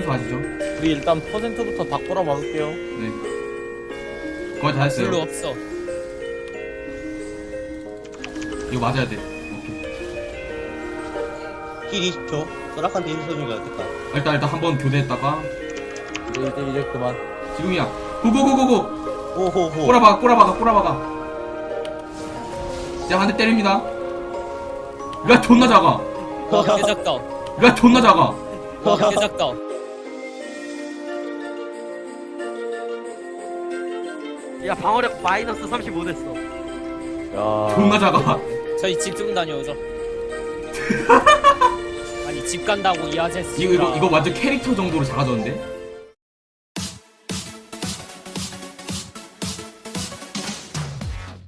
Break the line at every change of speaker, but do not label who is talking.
가시죠.
우리 일단 퍼센트부터 다 꼬라 박을게요.
네. 거의 다
별로
했어요.
없어.
이거 맞아야 돼. 오케이.
힐 20초. 소락한테 힐 써주는 게 낫겠다.
일단 일단 한번 교대했다가
이제 이제 이제 그만.
지금이야. 고고고고고.
호호호.
꼬라박아 꼬라박아 꼬라박아. 제가 한 대 때립니다. 야 존나 작아.
와, 개작다.
야 존나 작아.
와, 개작다.
야 방어력 마이너스 35 됐어.
야.
존나 작아.
저희 집 좀 다녀오죠. 아니, 집 간다고 이 아저씨.
이거 이거 이거 완전 캐릭터 정도로 작아졌는데?